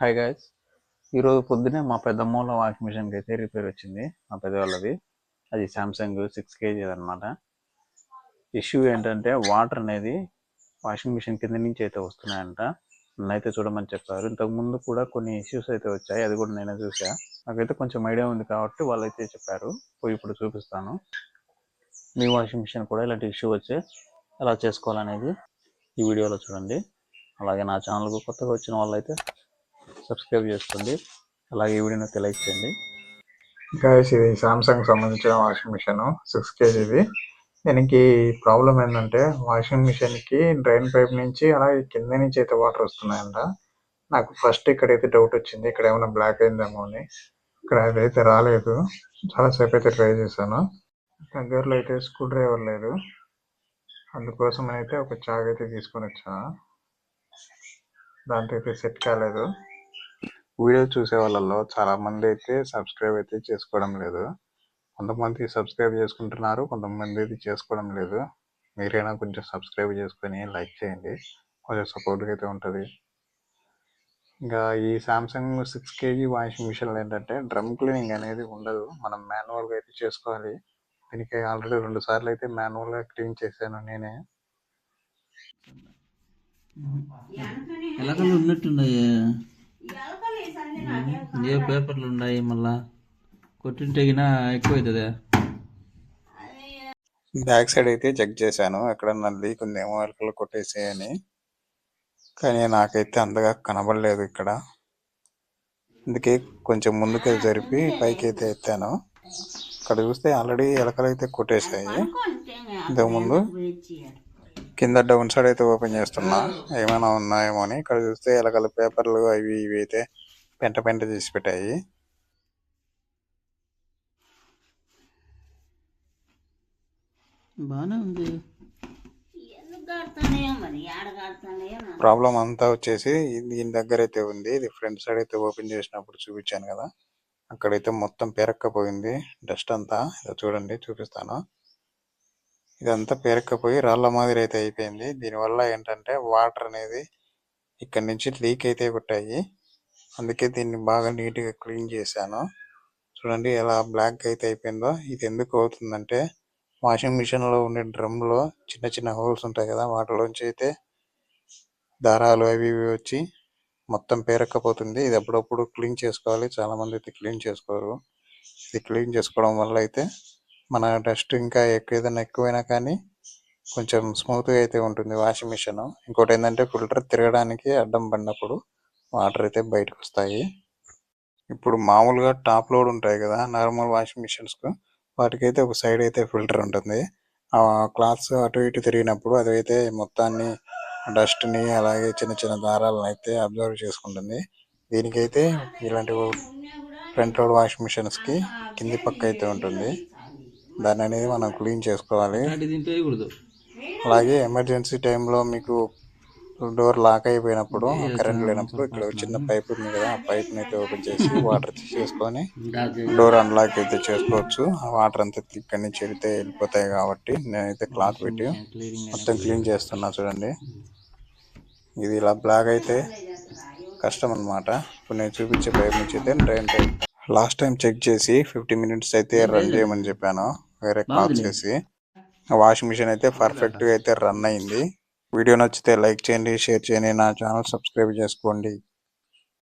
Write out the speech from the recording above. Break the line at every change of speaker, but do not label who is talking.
Hi guys ఈరోజు పొద్దునే మా పెద్దమ్మల వాషింగ్ మిషన్కి అయితే రిపేర్ వచ్చింది మా పెద్దవాళ్ళది. అది సామ్సంగ్ సిక్స్ కేజీ అనమాట ఇష్యూ ఏంటంటే వాటర్ అనేది వాషింగ్ మిషన్ కింద నుంచి అయితే వస్తున్నాయంట. నన్నైతే చూడమని చెప్పారు. ఇంతకు ముందు కూడా కొన్ని ఇష్యూస్ అయితే వచ్చాయి. అది కూడా నేనే చూసా నాకైతే కొంచెం ఐడియా ఉంది కాబట్టి వాళ్ళైతే చెప్పారు. పోయి ఇప్పుడు చూపిస్తాను. మీ వాషింగ్ మిషన్ కూడా ఇలాంటి ఇష్యూ వచ్చి ఎలా చేసుకోవాలనేది ఈ వీడియోలో చూడండి. అలాగే నా ఛానల్కు కొత్తగా వచ్చిన వాళ్ళైతే సబ్స్క్రైబ్ చేసుకోండి. అలాగే ఈ వీడియోని లైక్ చేయండి.
గైస్ ఇది సామ్సంగ్ సంబంధించిన వాషింగ్ మిషన్ సిక్స్ కేజీది దీనికి ప్రాబ్లం ఏంటంటే వాషింగ్ మిషన్కి డ్రైన్ పైప్ నుంచి అలాగే కింద నుంచి అయితే వాటర్ వస్తున్నాయంట. నాకు ఫస్ట్ ఇక్కడైతే డౌట్ వచ్చింది ఇక్కడ ఏమైనా బ్లాక్ అయిందేమో అని. ఇక్కడ అదైతే రాలేదు. చాలాసేపు అయితే ట్రై చేశాను. దగ్గరలో అయితే స్క్రూ డ్రైవర్ లేదు. అందుకోసం అయితే ఒక చాక్ అయితే తీసుకొని వచ్చాను దాంతో అయితే సెట్ కాలేదు. వీడియో చూసే వాళ్ళలో చాలా మంది అయితే సబ్స్క్రైబ్ అయితే చేసుకోవడం లేదు. కొంతమంది సబ్స్క్రైబ్ చేసుకుంటున్నారు కొంతమంది అయితే చేసుకోవడం లేదు. మీరైనా కొంచెం సబ్స్క్రైబ్ చేసుకొని లైక్ చేయండి. కొంచెం సపోర్ట్గా అయితే ఉంటుంది. ఇంకా ఈ సామ్సంగ్ సిక్స్ కేజీ వాషింగ్ మిషన్లు ఏంటంటే డ్రమ్ క్లీనింగ్ అనేది ఉండదు. మనం మాన్యువల్గా అయితే చేసుకోవాలి. దీనికి ఆల్రెడీ రెండు సార్లు అయితే మాన్యువల్గా క్లీన్ చేశాను నేనే.
ఎలకలు ఏ పేపర్లు ఉన్నాయి మళ్ళా? కొట్టింటే గిన ఎక్కువ అవుతుంది
బ్యాక్ సైడ్ అయితే చెక్ చేశాను. ఎక్కడ లీక్ ఉందేమో ఎలకలు కొట్టేసాయని కానీ నాకైతే అంతగా కనబడలేదు ఇక్కడ. అందుకే కొంచెం ముందుకు జరిపి పైకి అయితే ఎత్తాను. ఇక్కడ చూస్తే ఆల్రెడీ ఎలకలు అయితే కొట్టేసాయి ఇంతకుముందు కింద డౌన్ సైడ్ అయితే ఓపెన్ చేస్తున్నా. ఏమైనా ఉన్నాయేమో అని. ఇక్కడ చూస్తే ఎలకల పేపర్లు అవి ఇవి అయితే పెంట పెంట చేసి పెట్టాయి.
బాగానే ఉంది.
ప్రాబ్లం అంతా వచ్చేసి దీని దగ్గర అయితే ఉంది. ఇది ఫ్రంట్ సైడ్ అయితే ఓపెన్ చేసినప్పుడు చూపించాను కదా. అక్కడైతే మొత్తం పేరక్కపోయింది. డస్ట్ అంతా. ఇదో చూడండి చూపిస్తాను. ఇదంతా పేరక్కపోయి రాళ్ళ మాదిరి అయితే అయిపోయింది. దీనివల్ల ఏంటంటే వాటర్ అనేది ఇక్కడ నుంచి లీక్ అయితే కొట్టాయి. అందుకే దీన్ని బాగా నీట్గా క్లీన్ చేశాను. చూడండి ఎలా బ్లాక్ అయితే అయిపోయిందో. ఇది ఎందుకు అవుతుందంటే వాషింగ్ మిషన్లో ఉండే డ్రమ్లో చిన్న చిన్న హోల్స్ ఉంటాయి కదా వాటిలోంచి అయితే దారాలు అవి ఇవి వచ్చి మొత్తం పేరక్కపోతుంది. ఇది అప్పుడప్పుడు క్లీన్ చేసుకోవాలి. చాలా మంది అయితే క్లీన్ చేసుకోరు. ఇది క్లీన్ చేసుకోవడం వల్ల అయితే మన డస్ట్ ఇంకా ఎక్కువ ఏదైనా ఎక్కువైనా కానీ కొంచెం స్మూత్గా అయితే ఉంటుంది వాషింగ్ మిషన్. ఇంకోటి ఏంటంటే ఫిల్టర్ తిరగడానికి అడ్డం పడినప్పుడు వాటర్ అయితే బయటకు వస్తాయి ఇప్పుడు మామూలుగా టాప్ లోడ్ ఉంటాయి కదా నార్మల్ వాషింగ్ మిషన్స్కు వాటికైతే ఒక సైడ్ అయితే ఫిల్టర్ ఉంటుంది. ఆ క్లాత్స్ అటు ఇటు తిరిగినప్పుడు అదైతే మొత్తాన్ని డస్ట్ని అలాగే చిన్న చిన్న దారాలను అయితే అబ్జర్వ్ చేసుకుంటుంది. దీనికైతే ఇలాంటి ఫ్రంట్ లోడ్ వాషింగ్ మిషన్స్కి కింది పక్క అయితే ఉంటుంది. దాన్ని అనేది మనం క్లీన్ చేసుకోవాలి. అలాగే ఎమర్జెన్సీ టైంలో మీకు డోర్ లాక్ అయిపోయినప్పుడు కరెంట్ లేనప్పుడు ఇక్కడ చిన్న పైప్ ఉంది కదా ఆ పైప్ అయితే ఓపెన్ చేసి వాటర్ తీసేసుకొని డోర్ అన్లాక్ అయితే చేసుకోవచ్చు. ఆ వాటర్ అంతా ఇక్కడి నుంచి వెళ్తే వెళ్ళిపోతాయి కాబట్టి నేనైతే క్లాత్ పెట్టి మొత్తం క్లీన్ చేస్తున్నా చూడండి. ఇది ఇలా బ్లాక్ అయితే కష్టం అన్నమాట. ఇప్పుడు నేను చూపించే పైప్ నుంచి అయితే డ్రైన్ లాస్ట్ టైం చెక్ చేసి ఫిఫ్టీ మినిట్స్ అయితే రన్ చేయమని చెప్పాను. వేరే క్లాత్ చేసి. వాషింగ్ మిషన్ అయితే పర్ఫెక్ట్గా అయితే రన్ అయింది. వీడియో నచ్చితే లైక్ చేయండి షేర్ చేయండి నా ఛానల్ సబ్స్క్రైబ్ చేసుకోండి.